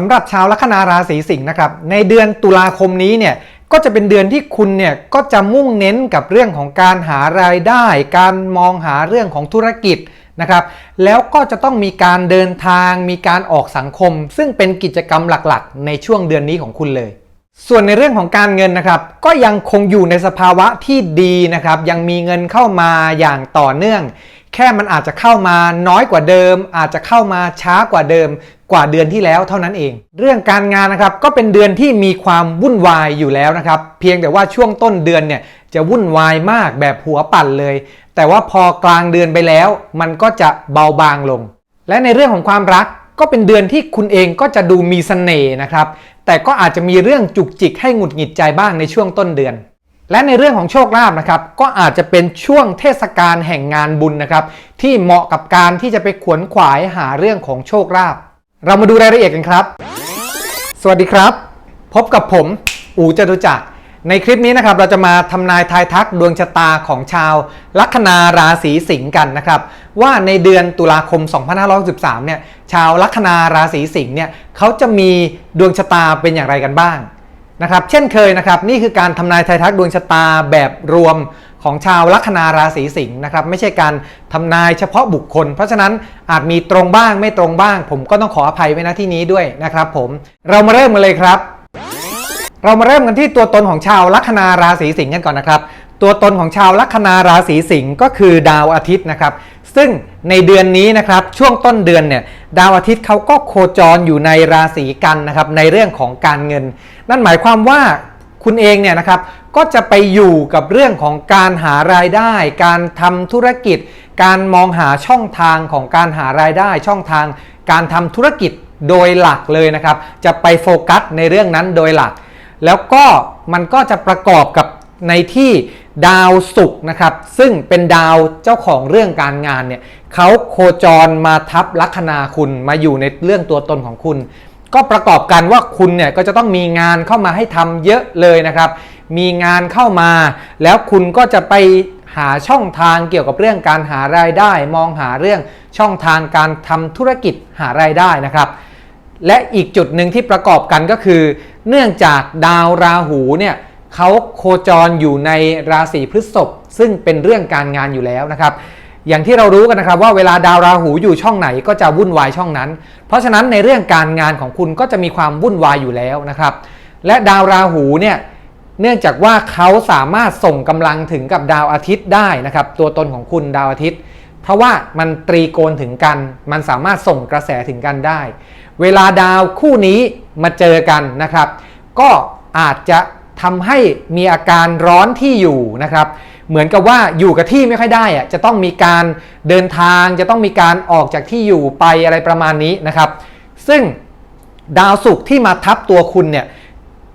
สำหรับชาวลัคนาราศีสิงห์นะครับในเดือนตุลาคมนี้เนี่ยก็จะเป็นเดือนที่คุณเนี่ยก็จะมุ่งเน้นกับเรื่องของการหารายได้ การมองหาเรื่องของธุรกิจนะครับแล้วก็จะต้องมีการเดินทาง มีการออกสังคม ซึ่งเป็นกิจกรรมหลักๆ ในช่วงเดือนนี้ของคุณเลย ส่วนในเรื่องของการเงินนะครับก็ยังคงอยู่ในสภาวะที่ดีนะครับยังมีเงินเข้ามาอย่างต่อเนื่อง แค่มันอาจจะเข้ามาน้อยกว่าเดิม อาจจะเข้ามาช้ากว่าเดิมกว่าเดือนที่แล้วเท่านั้นเอง เรื่องการงานนะครับก็เป็นเดือนที่มีความวุ่นวายอยู่แล้วนะครับเพียงแต่ว่าช่วงต้นเดือนเนี่ยจะวุ่นวายมากแบบหัวปั่นเลย แต่ว่าพอกลางเดือนไปแล้ว มันก็จะเบาบางลง และในเรื่องของความรักก็เป็นเดือนที่คุณเองก็จะดูมีเสน่ห์นะครับ แต่ก็อาจจะมีเรื่องจุกจิกให้หงุดหงิดใจบ้างในช่วงต้นเดือน และในเรื่องของโชคลาภนะครับ ก็อาจจะเป็นช่วงเทศกาลแห่งงานบุญนะครับ ที่เหมาะกับการที่จะไปขวนขวายหาเรื่องของโชคลาภเรามาดูรายละเอียดกันครับ สวัสดีครับ พบกับผมอูจตุจักรในคลิปนี้นะครับเราจะมาทำนายทายทักดวงชะตาของชาวลัคนาราศีสิงห์กันนะครับ ว่าในเดือนตุลาคม 2563เนี่ยชาวลัคนาราศีสิงห์เนี่ยเขาจะมีดวงชะตาเป็นอย่างไรกันบ้าง นะครับเช่นเคยนะครับนี่คือการทำนายทายทักดวงชะตาแบบรวมของชาวลัคนาราศีสิงห์นะครับไม่ใช่การทำนายเฉพาะบุคคล เพราะฉะนั้นอาจมีตรงบ้างไม่ตรงบ้าง ผมก็ต้องขออภัยไว้ณที่นี้ด้วยนะครับผมเรามาเริ่มกันเลยครับ เรามาเริ่มกันที่ตัวตนของชาวลัคนาราศีสิงห์กันก่อนนะครับ ตัวตนของชาวลัคนาราศีสิงห์ก็คือดาวอาทิตย์นะครับ ซึ่งในเดือนนี้นะครับช่วงต้นเดือนเนี่ยดาวอาทิตย์เขาก็โคจรอยู่ในราศีกันนะครับในเรื่องของการเงิน นั่นหมายความว่าคุณเองเนี่ยนะครับก็จะไปอยู่กับเรื่องของการหารายได้ การทำธุรกิจ การมองหาช่องทางของการหารายได้ช่องทาง การทำธุรกิจโดยหลักเลยนะครับ จะไปโฟกัสในเรื่องนั้นโดยหลัก แล้วก็มันก็จะประกอบกับในที่ ดาวศุกร์นะครับ ซึ่งเป็นดาวเจ้าของเรื่องการงานเนี่ยเขาโคจรมาทับลัคนาคุณมาอยู่ในเรื่องตัวตนของคุณ ก็ประกอบกันว่าคุณเนี่ยก็จะต้องมีงานเข้ามาให้ทำเยอะเลยนะครับ มีงานเข้ามา แล้วคุณก็จะไปหาช่องทางเกี่ยวกับเรื่องการหารายได้ มองหาเรื่องช่องทางการทำธุรกิจหารายได้นะครับและอีกจุดหนึ่งที่ประกอบกันก็คือ เนื่องจากดาวราหูเนี่ย เขาโคจรอยู่ในราศีพฤษภซึ่งเป็นเรื่องการงานอยู่แล้วนะครับ อย่างที่เรารู้กันนะครับว่าเวลาดาวราหูอยู่ช่องไหนก็จะวุ่นวายช่องนั้น เพราะฉะนั้นในเรื่องการงานของคุณก็จะมีความวุ่นวายอยู่แล้วนะครับ และดาวราหูเนี่ยเนื่องจากว่าเขาสามารถส่งกำลังถึงกับดาวอาทิตย์ได้นะครับ ตัวตนของคุณดาวอาทิตย์ เพราะว่ามันตรีโกณถึงกัน มันสามารถส่งกระแสถึงกันได้ เวลาดาวคู่นี้มาเจอกันนะครับ ก็อาจจะ ทำให้มีอาการร้อนที่อยู่นะครับ เหมือนกับว่าอยู่กับที่ไม่ค่อยได้อะจะต้องมีการเดินทาง จะต้องมีการออกจากที่อยู่ไปอะไรประมาณนี้นะครับ ซึ่งดาวศุกร์ที่มาทับตัวคุณเนี่ย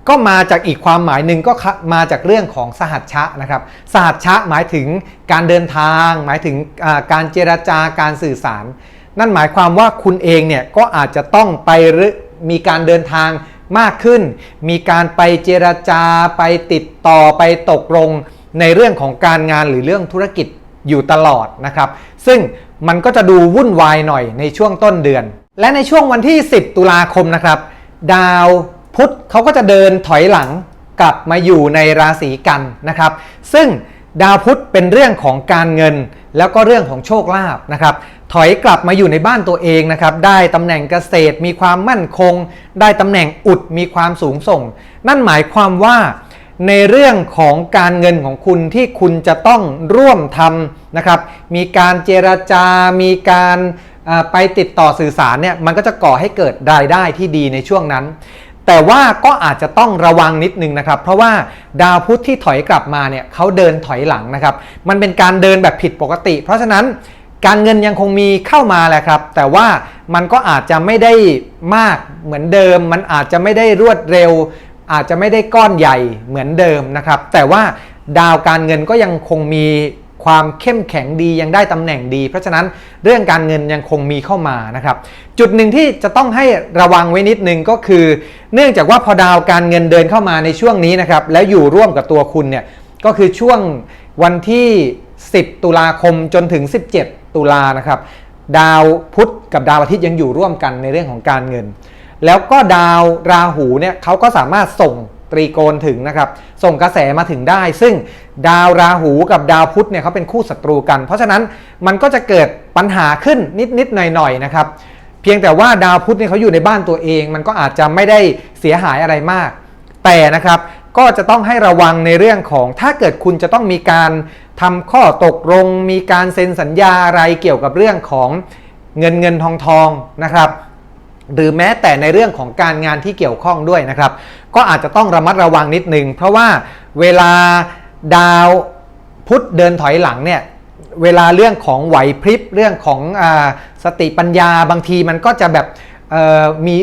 ก็มาจากอีกความหมายหนึ่งก็มาจากเรื่องของสหัชชะนะครับ สหัชชะหมายถึงการเดินทาง หมายถึงการเจรจาการสื่อสาร นั่นหมายความว่าคุณเองเนี่ยก็อาจจะต้องไปหรือมีการเดินทาง มากขึ้น มีการไปเจรจาไปติดต่อไปตกลงในเรื่องของการงานหรือเรื่องธุรกิจอยู่ตลอดนะครับ ซึ่งมันก็จะดูวุ่นวายหน่อยในช่วงต้นเดือน และในช่วงวันที่ 10 ตุลาคมนะครับ ดาวพุธเขาก็จะเดินถอยหลังกลับมาอยู่ในราศีกันนะครับ ซึ่ง ดาวพุธเป็นเรื่องของการเงิน แล้วก็เรื่องของโชคลาภนะครับถอยกลับมาอยู่ในบ้านตัวเองนะครับได้ตำแหน่งเกษตรมีความมั่นคง ได้ตำแหน่งอุดมีความสูงส่ง นั่นหมายความว่าในเรื่องของการเงินของคุณที่คุณจะต้องร่วมทำนะครับมีการเจรจา มีการไปติดต่อสื่อสารเนี่ยมันก็จะก่อให้เกิดรายได้ที่ดีในช่วงนั้น แต่ว่าก็อาจจะต้องระวังนิดนึงนะครับ เพราะว่าดาวพุธที่ถอยกลับมาเนี่ยเขาเดินถอยหลังนะครับ มันเป็นการเดินแบบผิดปกติ เพราะฉะนั้นการเงินยังคงมีเข้ามาแหละครับ แต่ว่ามันก็อาจจะไม่ได้มากเหมือนเดิม มันอาจจะไม่ได้รวดเร็ว อาจจะไม่ได้ก้อนใหญ่เหมือนเดิมนะครับ แต่ว่าดาวการเงินก็ยังคงมี ความเข้มแข็งดียังได้ตำแหน่งดี เพราะฉะนั้นเรื่องการเงินยังคงมีเข้ามานะครับ จุดหนึ่งที่จะต้องให้ระวังไว้นิดนึงก็คือ เนื่องจากว่าพอดาวการเงินเดินเข้ามาในช่วงนี้นะครับแล้วอยู่ร่วมกับตัวคุณเนี่ยก็คือช่วงวันที่ 10 ตุลาคมจนถึง 17 ตุลานะครับดาวพุธกับดาวอาทิตย์ยังอยู่ร่วมกันในเรื่องของการเงิน แล้วก็ดาวราหูเนี่ยเขาก็สามารถส่ง ตรีโกณถึงนะครับ ส่งกระแสมาถึงได้ ซึ่งดาวราหูกับดาวพุธเนี่ยเขาเป็นคู่ศัตรูกัน เพราะฉะนั้นมันก็จะเกิดปัญหาขึ้นนิดๆหน่อยๆนะครับ เพียงแต่ว่าดาวพุธเนี่ยเขาอยู่ในบ้านตัวเอง มันก็อาจจะไม่ได้เสียหายอะไรมาก แต่นะครับก็จะต้องให้ระวังในเรื่องของถ้าเกิดคุณจะต้องมีการทำข้อตกลง มีการเซ็นสัญญาอะไรเกี่ยวกับเรื่องของเงินเงินทองทองนะครับ หรือแม้แต่ในเรื่องของการงานที่เกี่ยวข้องด้วยนะครับ ก็อาจจะต้องระมัดระวังนิดนึง เพราะว่าเวลาดาวพุธเดินถอยหลังเนี่ยเวลาเรื่องของไหวพริบเรื่องของอสติปัญญาบางทีมันก็จะแบบมี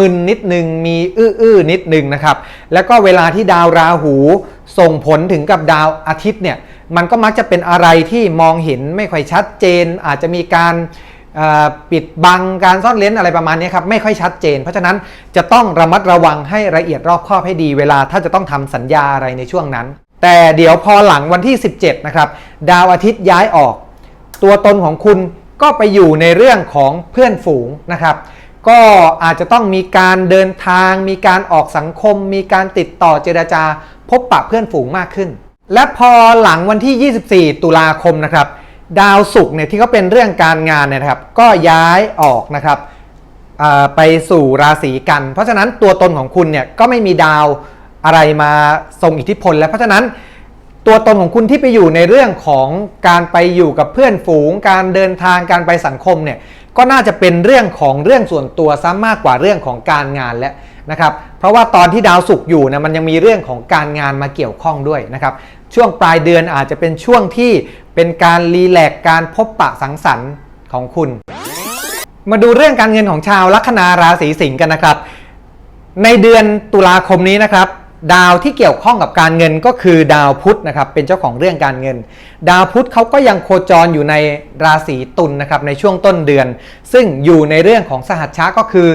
มึนๆนิดนึงมีอื้อๆนิดนึงนะครับ แล้วก็เวลาที่ดาวราหูส่งผลถึงกับดาวอาทิตย์เนี่ยมันก็มักจะเป็นอะไรที่มองเห็นไม่ค่อยชัดเจน อาจจะมีการ ปิดบังการซ่อนเลนอะไรประมาณนี้ครับไม่ค่อยชัดเจน เพราะฉะนั้นจะต้องระมัดระวังให้ละเอียดรอบคอบให้ดีเวลาถ้าจะต้องทำสัญญาอะไรในช่วงนั้น แต่เดี๋ยวพอหลังวันที่ 17 นะครับ ดาวอาทิตย์ย้ายออก ตัวตนของคุณก็ไปอยู่ในเรื่องของเพื่อนฝูงนะครับก็อาจจะต้องมีการเดินทาง มีการออกสังคม มีการติดต่อเจรจา พบปะเพื่อนฝูงมากขึ้น และพอหลังวันที่ 24 ตุลาคมนะครับ ดาวศุกร์เนี่ยที่เขาเป็นเรื่องการงานเนี่ยนะครับ ก็ย้ายออกนะครับไปสู่ราศีกัน เพราะฉะนั้นตัวตนของคุณเนี่ยก็ไม่มีดาวอะไรมาทรงอิทธิพล แล้วเพราะฉะนั้นตัวตนของคุณที่ไปอยู่ในเรื่องของการไปอยู่กับเพื่อนฝูง การเดินทางการไปสังคมเนี่ยก็น่าจะเป็นเรื่องของเรื่องส่วนตัวซะมากกว่าเรื่องของการงานแล้ว นะครับเพราะว่าตอนที่ดาวศุกร์อยู่นี่ยมันยังมีเรื่องของการงานมาเกี่ยวข้องด้วยนะครับช่วงปลายเดือนอาจจะเป็นช่วงที่เป็นการรีแลกซ์การพบปะสังสรรค์ของคุณ มาดูเรื่องการเงินของชาวลัคนาราศีสิงห์กันนะครับ ในเดือนตุลาคมนี้นะครับดาวที่เกี่ยวข้องกับการเงินก็คือดาวพุธนะครับเป็นเจ้าของเรื่องการเงิน ดาวพุธเขาก็ยังโคจรอยู่ในราศีตุลนนะครับในช่วงต้นเดือน ซึ่งอยู่ในเรื่องของสหัชชะก็คือ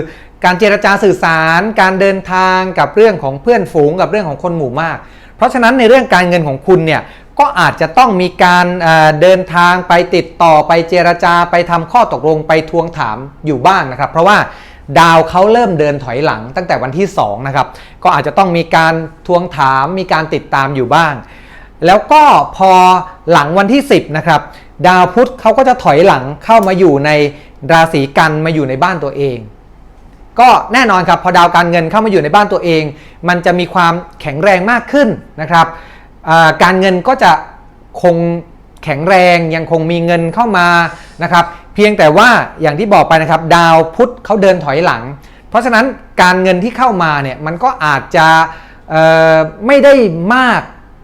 การเจรจาสื่อสาร การเดินทางกับเรื่องของเพื่อนฝูงกับเรื่องของคนหมู่มาก เพราะฉะนั้นในเรื่องการเงินของคุณเนี่ยก็อาจจะต้องมีการเอ่อเดินทางไปติดต่อไปเจรจาไปทำข้อตกลงไปทวงถามอยู่บ้างนะครับ เพราะว่าดาวเขาเริ่มเดินถอยหลังตั้งแต่วันที่2นะครับก็อาจจะต้องมีการทวงถามมีการติดตามอยู่บ้าง แล้วก็พอหลังวันที่ 10นะครับดาวพุธเขาก็จะถอยหลังเข้ามาอยู่ในราศีกันมาอยู่ในบ้านตัวเอง ก็แน่นอนครับพอดาวการเงินเข้ามาอยู่ในบ้านตัวเอง มันจะมีความแข็งแรงมากขึ้นนะครับการเงินก็จะคงแข็งแรงยังคงมีเงินเข้ามานะครับเพียงแต่ว่าอย่างที่บอกไปนะครับ ดาวพุธเขาเดินถอยหลัง เพราะฉะนั้นการเงินที่เข้ามาเนี่ยมันก็อาจจะไม่ได้มาก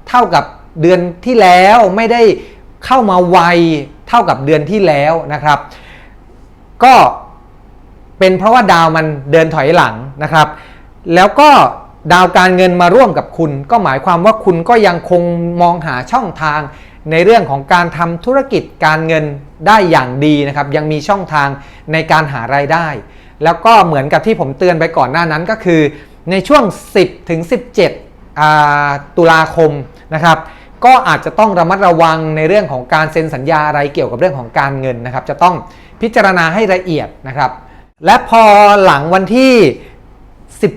เท่ากับเดือนที่แล้วไม่ได้เข้ามาไวเท่ากับเดือนที่แล้วนะครับ ก็ เป็นเพราะว่าดาวมันเดินถอยหลังนะครับ แล้วก็ดาวการเงินมาร่วมกับคุณ ก็หมายความว่าคุณก็ยังคงมองหาช่องทาง ในเรื่องของการทำธุรกิจการเงินได้อย่างดีนะครับ ยังมีช่องทางในการหารายได้ แล้วก็เหมือนกับที่ผมเตือนไปก่อนหน้านั้นก็คือ ในช่วง 10ถึง17 ตุลาคมนะครับก็อาจจะต้องระมัดระวังในเรื่องของการเซ็นสัญญาอะไรเกี่ยวกับเรื่องของการเงินนะครับ จะต้องพิจารณาให้ละเอียดนะครับ และพอหลังวันที่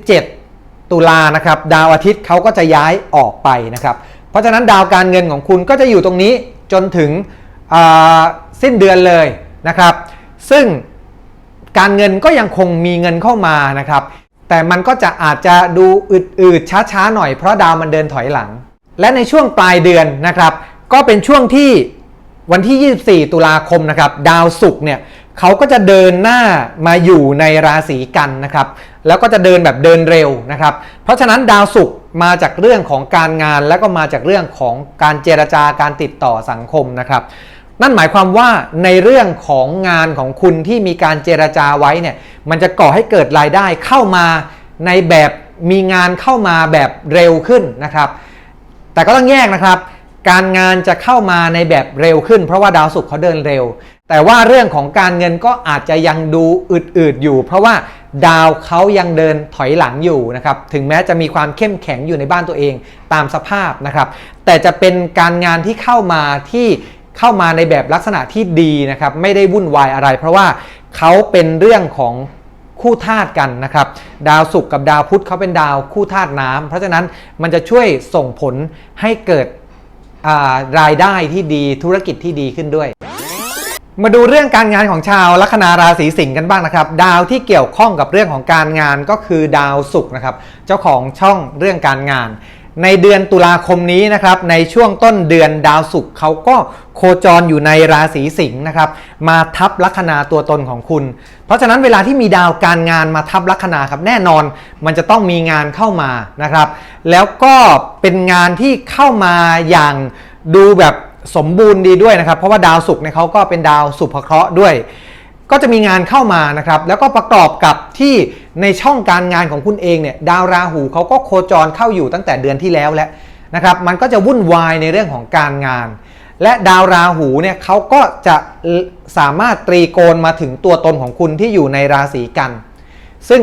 17 ตุลานะครับ ดาวอาทิตย์เขาก็จะย้ายออกไปนะครับ เพราะฉะนั้นดาวการเงินของคุณก็จะอยู่ตรงนี้จนถึงสิ้นเดือนเลยนะครับ ซึ่งการเงินก็ยังคงมีเงินเข้ามานะครับ แต่มันก็จะอาจจะดูอืดๆช้าๆหน่อยเพราะดาวมันเดินถอยหลัง และในช่วงปลายเดือนนะครับ ก็เป็นช่วงที่วันที่ 24 ตุลาคมนะครับ ดาวศุกร์เนี่ย เขาก็จะเดินหน้ามาอยู่ในราศีกันนะครับ แล้วก็จะเดินแบบเดินเร็วนะครับ เพราะฉะนั้นดาวศุกร์มาจากเรื่องของการงานแล้วก็มาจากเรื่องของการเจรจาการติดต่อสังคมนะครับ นั่นหมายความว่าในเรื่องของงานของคุณที่มีการเจรจาไว้เนี่ยมันจะก่อให้เกิดรายได้เข้ามาในแบบมีงานเข้ามาแบบเร็วขึ้นนะครับ แต่ก็ต้องแยกนะครับ การงานจะเข้ามาในแบบเร็วขึ้น เพราะว่าดาวศุกร์เขาเดินเร็ว แต่ว่าเรื่องของการเงินก็อาจจะยังดูอืดๆอยู่ เพราะว่าดาวเขายังเดินถอยหลังอยู่นะครับถึงแม้จะมีความเข้มแข็งอยู่ในบ้านตัวเองตามสภาพนะครับ แต่จะเป็นการงานที่เข้ามาที่เข้ามาในแบบลักษณะที่ดีนะครับไม่ได้วุ่นวายอะไร เพราะว่าเขาเป็นเรื่องของคู่ธาตุกันนะครับ ดาวศุกร์กับดาวพุธเขาเป็นดาวคู่ธาตุน้ำเพราะฉะนั้นมันจะช่วยส่งผลให้เกิดารายได้ที่ดีธุรกิจที่ดีขึ้นด้วย มาดูเรื่องการงานของชาวลัคนาราศีสิงห์กันบ้างนะครับ ดาวที่เกี่ยวข้องกับเรื่องของการงานก็คือดาวศุกร์นะครับ เจ้าของช่องเรื่องการงาน ในเดือนตุลาคมนี้นะครับ ในช่วงต้นเดือนดาวศุกร์เขาก็โคจรอยู่ในราศีสิงห์นะครับ มาทับลัคนาตัวตนของคุณ เพราะฉะนั้นเวลาที่มีดาวการงานมาทับลัคนาครับแน่นอน มันจะต้องมีงานเข้ามานะครับ แล้วก็เป็นงานที่เข้ามาอย่างดูแบบ สมบูรณ์ดีด้วยนะครับ เพราะว่าดาวศุกร์เนี่ยเขาก็เป็นดาวสุภเคราะห์ด้วย ก็จะมีงานเข้ามานะครับ แล้วก็ประกอบกับที่ในช่องการงานของคุณเองเนี่ยดาวราหูเขาก็โคจรเข้าอยู่ตั้งแต่เดือนที่แล้วแล้วนะครับ มันก็จะวุ่นวายในเรื่องของการงาน และดาวราหูเนี่ยเขาก็จะสามารถตรีโกณมาถึงตัวตนของคุณที่อยู่ในราศีกัน ซึ่ง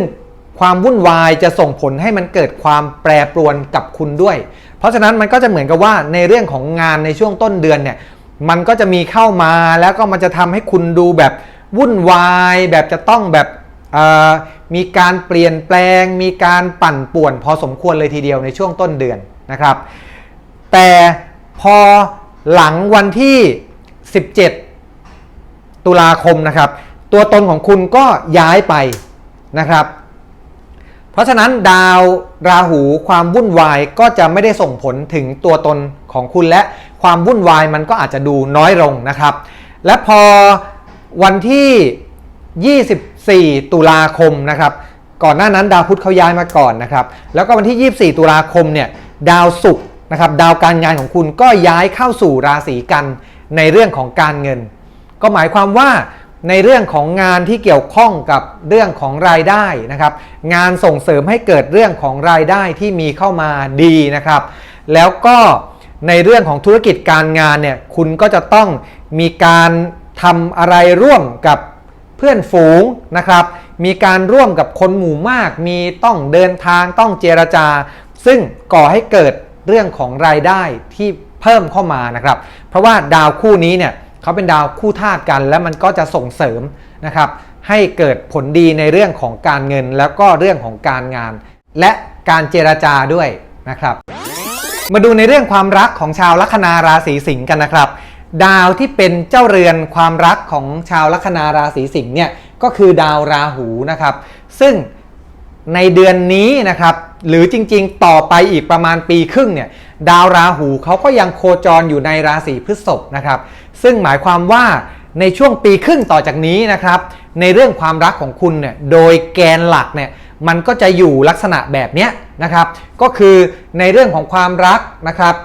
ความวุ่นวายจะส่งผลให้มันเกิดความแปรปรวนกับคุณด้วย ราะฉะนั้นมันก็จะเหมือนกับว่าในเรื่องของงานในช่วงต้นเดือนเนี่ยมันก็จะมีเข้ามาแล้วก็มันจะทำให้คุณดูแบบวุ่นวาย แบบจะต้องแบบมีการเปลี่ยนแปลง มีการปั่นป่วน พอสมควรเลยทีเดียวในช่วงต้นเดือนนะครับ แต่พอหลังวันที่ 17 ตุลาคมนะครับ ตัวตนของคุณก็ย้ายไปนะครับ เพราะฉะนั้นดาวราหูความวุ่นวายก็จะไม่ได้ส่งผลถึงตัวตนของคุณและความวุ่นวายมันก็อาจจะดูน้อยลงนะครับ และพอวันที่ 24 ตุลาคมนะครับ ก่อนหน้านั้นดาวพุธเขาย้ายมาก่อนนะครับ แล้วก็วันที่ 24 ตุลาคมเนี่ยดาวศุกร์นะครับดาวการงานของคุณก็ย้ายเข้าสู่ราศีกันในเรื่องของการเงิน ก็หมายความว่า ในเรื่องของงานที่เกี่ยวข้องกับเรื่องของรายได้นะครับ งานส่งเสริมให้เกิดเรื่องของรายได้ที่มีเข้ามาดีนะครับ แล้วก็ในเรื่องของธุรกิจการงานเนี่ยคุณก็จะต้องมีการทำอะไรร่วมกับเพื่อนฝูงนะครับ มีการร่วมกับคนหมู่มาก มีต้องเดินทางต้องเจรจา ซึ่งก่อให้เกิดเรื่องของรายได้ที่เพิ่มเข้ามานะครับ เพราะว่าดาวคู่นี้เนี่ย เขาเป็นดาวคู่ธาตุกัน และมันก็จะส่งเสริมนะครับให้เกิดผลดีในเรื่องของการเงินแล้วก็เรื่องของการงาน และการเจรจาด้วยนะครับมาดูในเรื่องความรักของชาวลัคนาราศีสิงห์กันนะครับ ดาวที่เป็นเจ้าเรือนความรักของชาวลัคนาราศีสิงห์เนี่ยก็คือดาวราหูนะครับ ซึ่งในเดือนนี้นะครับหรือจริงๆ ต่อไปอีกประมาณปีครึ่งเนี่ย ดาวราหูเขาก็ยังโคจรอยู่ในราศีพฤษภนะครับ ซึ่งหมายความว่าในช่วงปีครึ่งต่อจากนี้นะครับ ในเรื่องความรักของคุณเนี่ยโดยแกนหลักเนี่ยมันก็จะอยู่ลักษณะแบบเนี้ยนะครับ ก็คือในเรื่องของความรักนะครับ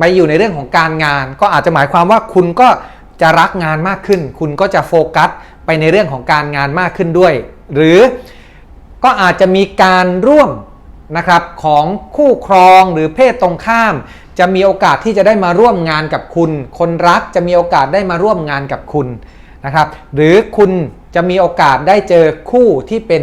มาอยู่ในเรื่องของการงาน ก็อาจจะหมายความว่าคุณก็จะรักงานมากขึ้น คุณก็จะโฟกัสไปในเรื่องของการงานมากขึ้นด้วย หรือก็อาจจะมีการร่วม นะครับของคู่ครองหรือเพศตรงข้าม จะมีโอกาสที่จะได้มาร่วมงานกับคุณ คนรักจะมีโอกาสได้มาร่วมงานกับคุณนะครับหรือคุณจะมีโอกาสได้เจอคู่ที่เป็น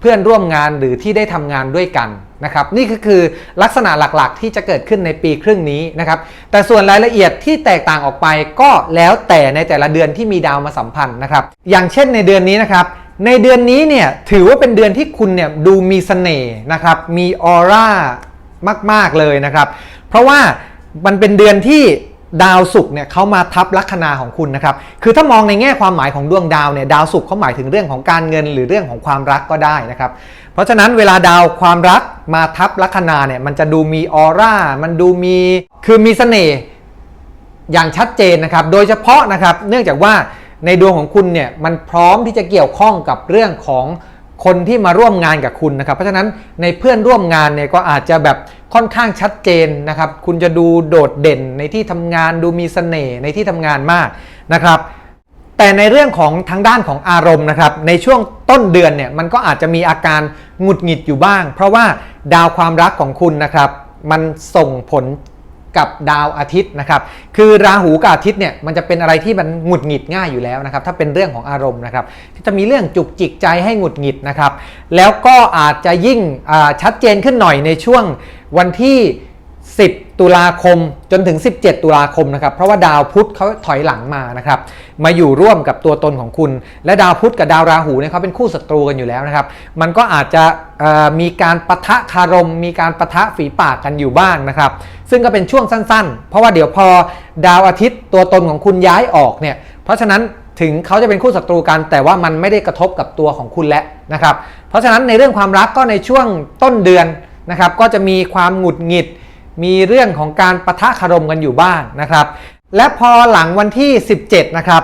เพื่อนร่วมงานหรือที่ได้ทำงานด้วยกันนะครับนี่ก็คือลักษณะหลักๆ ที่จะเกิดขึ้นในปีครึ่งนี้นะครับแต่ส่วนรายละเอียดที่แตกต่างออกไปก็แล้วแต่ในแต่ละเดือนที่มีดาวมาสัมพันธ์นะครับอย่างเช่นในเดือนนี้นะครับ ในเดือนนี้เนี่ยถือว่าเป็นเดือนที่คุณเนี่ยดูมีเสน่ห์นะครับ มีออร่ามาก ๆ เลยนะครับ เพราะว่ามันเป็นเดือนที่ดาวศุกร์เนี่ยเขามาทับลัคนาของคุณนะครับ คือถ้ามองในแง่ความหมายของดวงดาวเนี่ยดาวศุกร์เขาหมายถึงเรื่องของการเงินหรือเรื่องของความรักก็ได้นะครับ เพราะฉะนั้นเวลาดาวความรักมาทับลัคนาเนี่ยมันจะดูมีออร่า มันดูมีคือมีเสน่ห์อย่างชัดเจนนะครับ โดยเฉพาะนะครับเนื่องจากว่า ในดวงของคุณเนี่ยมันพร้อมที่จะเกี่ยวข้องกับเรื่องของคนที่มาร่วมงานกับคุณนะครับ เพราะฉะนั้นในเพื่อนร่วมงานเนี่ยก็อาจจะแบบค่อนข้างชัดเจนนะครับ คุณจะดูโดดเด่นในที่ทำงานดูมีเสน่ห์ในที่ทำงานมากนะครับ แต่ในเรื่องของทางด้านของอารมณ์นะครับ ในช่วงต้นเดือนเนี่ยมันก็อาจจะมีอาการหงุดหงิดอยู่บ้าง เพราะว่าดาวความรักของคุณนะครับ มันส่งผล กับดาวอาทิตย์นะครับคือราหูกับอาทิตย์เนี่ยมันจะเป็นอะไรที่มันหงุดหงิดง่ายอยู่แล้วนะครับถ้าเป็นเรื่องของอารมณ์นะครับจะมีเรื่องจุกจิกใจให้หงุดหงิดนะครับแล้วก็อาจจะยิ่งชัดเจนขึ้นหน่อยในช่วงวันที่ 10 ตุลาคมจนถึง 17 ตุลาคมนะครับ เพราะว่าดาวพุธเขาถอยหลังมานะครับ มาอยู่ร่วมกับตัวตนของคุณ และดาวพุธกับดาวราหูเนี่ยเขาเป็นคู่ศัตรูกันอยู่แล้วนะครับ มันก็อาจจะมีการปะทะคารม มีการปะทะฝีปากกันอยู่บ้างนะครับ ซึ่งก็เป็นช่วงสั้นๆ เพราะว่าเดี๋ยวพอดาวอาทิตย์ตัวตนของคุณย้ายออกเนี่ย เพราะฉะนั้นถึงเขาจะเป็นคู่ศัตรูกัน แต่ว่ามันไม่ได้กระทบกับตัวของคุณแล้วนะครับ เพราะฉะนั้นในเรื่องความรักก็ในช่วงต้นเดือนนะครับ ก็จะมีความหงุดหงิด มีเรื่องของการปะทะคารมกันอยู่บ้างนะครับ และพอหลังวันที่ 17 นะครับ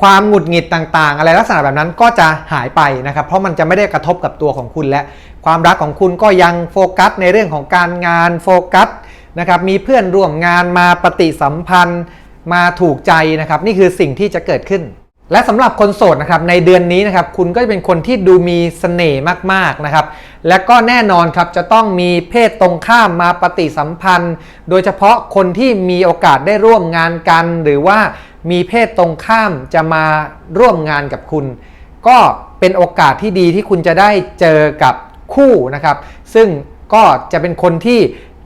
ความหงุดหงิดต่างๆ อะไรลักษณะแบบนั้นก็จะหายไปนะครับ เพราะมันจะไม่ได้กระทบกับตัวของคุณและ ความรักของคุณก็ยังโฟกัสในเรื่องของการงานโฟกัสนะครับมีเพื่อนร่วมงานมาปฏิสัมพันธ์มาถูกใจนะครับ นี่คือสิ่งที่จะเกิดขึ้น และสำหรับคนโสดนะครับในเดือนนี้นะครับคุณก็จะเป็นคนที่ดูมีเสน่ห์มากๆนะครับ และก็แน่นอนครับจะต้องมีเพศตรงข้ามมาปฏิสัมพันธ์ โดยเฉพาะคนที่มีโอกาสได้ร่วมงานกัน หรือว่ามีเพศตรงข้ามจะมาร่วมงานกับคุณ ก็เป็นโอกาสที่ดีที่คุณจะได้เจอกับคู่นะครับ ซึ่งก็จะเป็นคนที่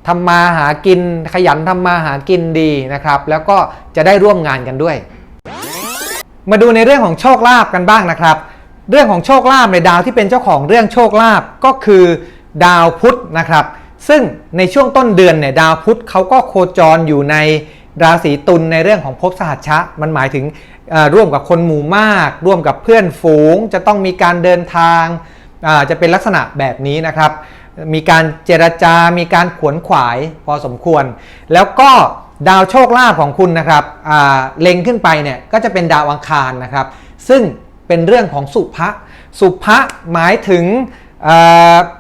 ทำมาหากินขยันทำมาหากินดีนะครับ แล้วก็จะได้ร่วมงานกันด้วย มาดูในเรื่องของโชคลาภกันบ้างนะครับ เรื่องของโชคลาภในดาวที่เป็นเจ้าของเรื่องโชคลาภก็คือดาวพุธนะครับ ซึ่งในช่วงต้นเดือนเนี่ยดาวพุธเขาก็โคจรอยู่ในราศีตุลในเรื่องของภพสหัชชะมันหมายถึงร่วมกับคนหมู่มาก ร่วมกับเพื่อนฝูง จะต้องมีการเดินทางาจะเป็นลักษณะแบบนี้นะครับ มีการเจรจา มีการขวนขวายพอสมควร แล้วก็ ดาวโชคลาภของคุณนะครับเล็งขึ้นไปเนี่ยก็จะเป็นดาวอังคารนะครับ ซึ่งเป็นเรื่องของสุภะสุภะหมายถึงเ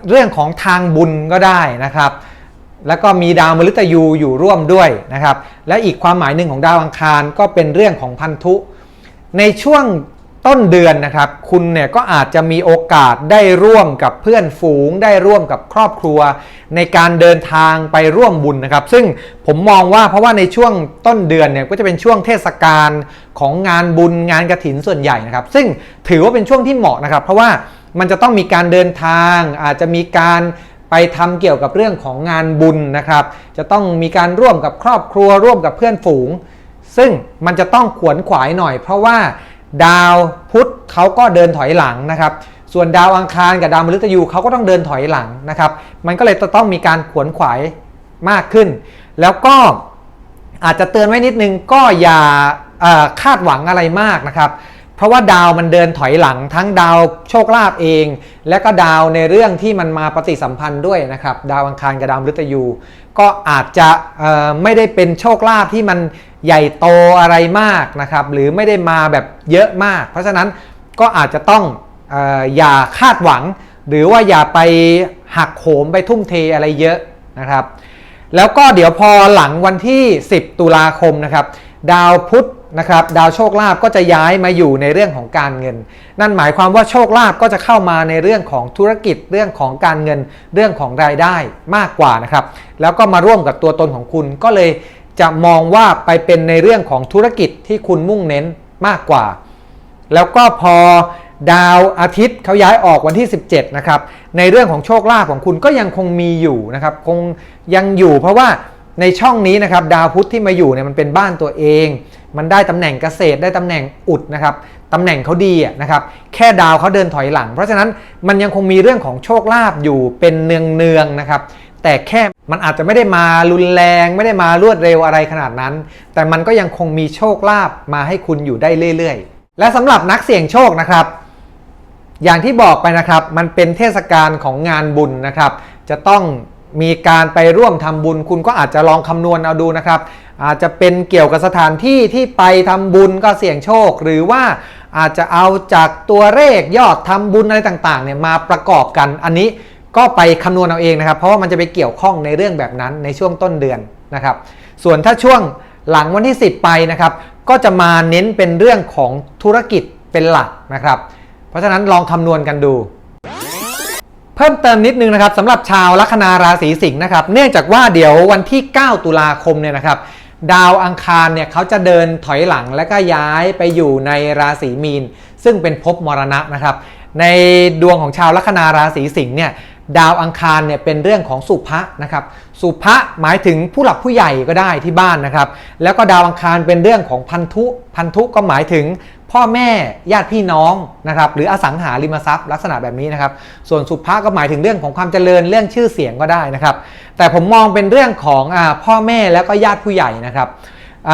เรื่องของทางบุญก็ได้นะครับ แล้วก็มีดาวมฤตยูอยู่ร่วมด้วยนะครับ และอีกความหมายหนึ่งของดาวอังคารก็เป็นเรื่องของพันธุ ในช่วง ต้นเดือนนะครับ คุณเนี่ยก็อาจจะมีโอกาสได้ร่วมกับเพื่อนฝูง ได้ร่วมกับครอบครัว ในการเดินทางไปร่วมบุญนะครับ ซึ่งผมมองว่าเพราะว่าในช่วงต้นเดือนเนี่ยก็จะเป็นช่วงเทศกาลของงานบุญงานกระถินส่วนใหญ่นะครับ ซึ่งถือว่าเป็นช่วงที่เหมาะนะครับ เพราะว่ามันจะต้องมีการเดินทาง อาจจะมีการไปทำเกี่ยวกับเรื่องของงานบุญนะครับ จะต้องมีการร่วมกับครอบครัวร่วมกับเพื่อนฝูง ซึ่งมันจะต้องขวนขวายหน่อย เพราะว่า ดาวพุธเขาก็เดินถอยหลังนะครับส่วนดาวอังคารกับดาวมฤตยูเขาก็ต้องเดินถอยหลังนะครับ มันก็เลยจะต้องมีการขวนขวายมากขึ้น แล้วก็อาจจะเตือนไว้นิดนึงก็อย่าคาดหวังอะไรมากนะครับ เพราะว่าดาวมันเดินถอยหลังทั้งดาวโชคลาภเอง และก็ดาวในเรื่องที่มันมาปฏิสัมพันธ์ด้วยนะครับ ดาวอังคารกับดาวมฤตยู ก็อาจจะไม่ได้เป็นโชคลาภที่มันใหญ่โตอะไรมากนะครับ หรือไม่ได้มาแบบเยอะมาก เพราะฉะนั้นก็อาจจะต้องอออย่าคาดหวัง หรือว่าอย่าไปหักโหมไปทุ่มเทอะไรเยอะนะครับ แล้วก็เดี๋ยวพอหลังวันที่ 10 ตุลาคมนะครับ ดาวพุธ นะครับดาวโชคลาภก็จะย้ายมาอยู่ในเรื่องของการเงิน นั่นหมายความว่าโชคลาภก็จะเข้ามาในเรื่องของธุรกิจเรื่องของการเงิน เรื่องของรายได้มากกว่านะครับ แล้วก็มาร่วมกับตัวตนของคุณก็เลยจะมองว่าไปเป็นในเรื่องของธุรกิจที่คุณมุ่งเน้นมากกว่า แล้วก็พอดาวอาทิตย์เขาย้ายออกวันที่ 17นะครับในเรื่องของโชคลาภของคุณก็ยังคงมีอยู่นะครับคงยังอยู่เพราะว่า ในช่องนี้นะครับดาวพุธที่มาอยู่เนี่ยมันเป็นบ้านตัวเอง มันได้ตำแหน่งเกษตรได้ตำแหน่งอุดนะครับตำแหน่งเขาดีนะครับแค่ดาวเขาเดินถอยหลัง เพราะฉะนั้นมันยังคงมีเรื่องของโชคลาภอยู่เป็นเนืองๆนะครับแต่แค่มันอาจจะไม่ได้มารุนแรง ไม่ได้มารวดเร็วอะไรขนาดนั้น แต่มันก็ยังคงมีโชคลาภมาให้คุณอยู่ได้เรื่อยๆ และสำหรับนักเสี่ยงโชคนะครับ อย่างที่บอกไปนะครับ มันเป็นเทศกาลของงานบุญนะครับ จะต้อง มีการไปร่วมทำบุญ คุณก็อาจจะลองคำนวณเอาดูนะครับ อาจจะเป็นเกี่ยวกับสถานที่ที่ไปทำบุญก็เสี่ยงโชค หรือว่าอาจจะเอาจากตัวเลขยอดทำบุญอะไรต่างๆเนี่ยมาประกอบกันอันนี้ก็ไปคำนวณเอาเองนะครับ เพราะว่ามันจะไปเกี่ยวข้องในเรื่องแบบนั้นในช่วงต้นเดือนนะครับ ส่วนถ้าช่วงหลังวันที่ 10 ไปนะครับ ก็จะมาเน้นเป็นเรื่องของธุรกิจเป็นหลักนะครับ เพราะฉะนั้นลองคำนวณกันดู พิ่มเติมนิดนึงนะครับสำหรับชาวลัคนาราศีสิงห์นะครับ เนื่องจากว่าเดี๋ยววันที่ 9 ตุลาคมเนี่ยนะครับ ดาวอังคารเนี่ยเขาจะเดินถอยหลังและก็ย้ายไปอยู่ในราศีมีน ซึ่งเป็นภพมรณะนะครับ ในดวงของชาวลัคนาราศีสิงห์เนี่ยดาวอังคารเนี่ยเป็นเรื่องของสุภะนะครับ สุภะหมายถึงผู้หลักผู้ใหญ่ก็ได้ที่บ้านนะครับ แล้วก็ดาวอังคารเป็นเรื่องของพันธุ พันธุก็หมายถึง พ่อแม่ญาติพี่น้องนะครับหรืออสังหาริมทรัพย์ลักษณะแบบนี้นะครับ ส่วนสุภะก็หมายถึงเรื่องของความเจริญเรื่องชื่อเสียงก็ได้นะครับ แต่ผมมองเป็นเรื่องของอพ่อแม่แล้วก็ญาติผู้ใหญ่นะครับอ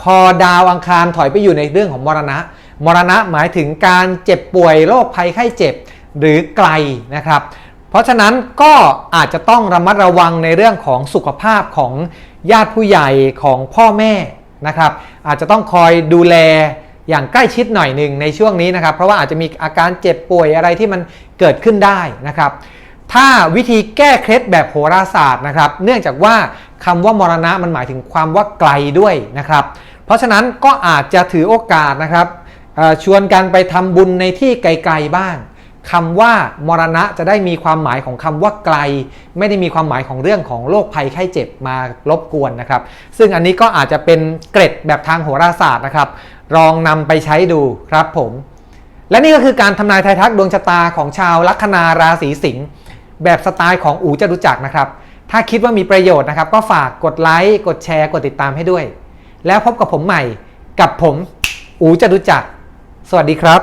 พอดาวอังคารถอยไปอยู่ในเรื่องของมรณะ มรณะหมายถึงการเจ็บป่วยโรคภัยไข้เจ็บหรือไกลนะครับ เพราะฉะนั้นก็อาจจะต้องระมัดระวังในเรื่องของสุขภาพของญาติผู้ใหญ่ของพ่อแม่นะครับ อาจจะต้องคอยดูแล อย่างใกล้ชิดหน่อยหนึ่งในช่วงนี้นะครับ เพราะว่าอาจจะมีอาการเจ็บป่วยอะไรที่มันเกิดขึ้นได้นะครับ ถ้าวิธีแก้เคล็ดแบบโหราศาสตร์นะครับ เนื่องจากว่าคำว่ามรณะมันหมายถึงความว่าไกลด้วยนะครับ เพราะฉะนั้นก็อาจจะถือโอกาสนะครับชวนกันไปทำบุญในที่ไกลๆบ้างคำว่ามรณะจะได้มีความหมายของคำว่าไกล ไม่ได้มีความหมายของเรื่องของโรคภัยไข้เจ็บมารบกวนนะครับ ซึ่งอันนี้ก็อาจจะเป็นเกร็ดแบบทางโหราศาสตร์นะครับ ลองนำไปใช้ดูครับผม และนี่ก็คือการทำนายทายทักดวงชะตาของชาวลัคนาราศีสิงห์แบบสไตล์ของอู๋จะรู้จักนะครับ ถ้าคิดว่ามีประโยชน์นะครับ ก็ฝากกดไลค์กดแชร์กดติดตามให้ด้วย แล้วพบกับผมใหม่กับผมอู๋จะรู้จักสวัสดีครับ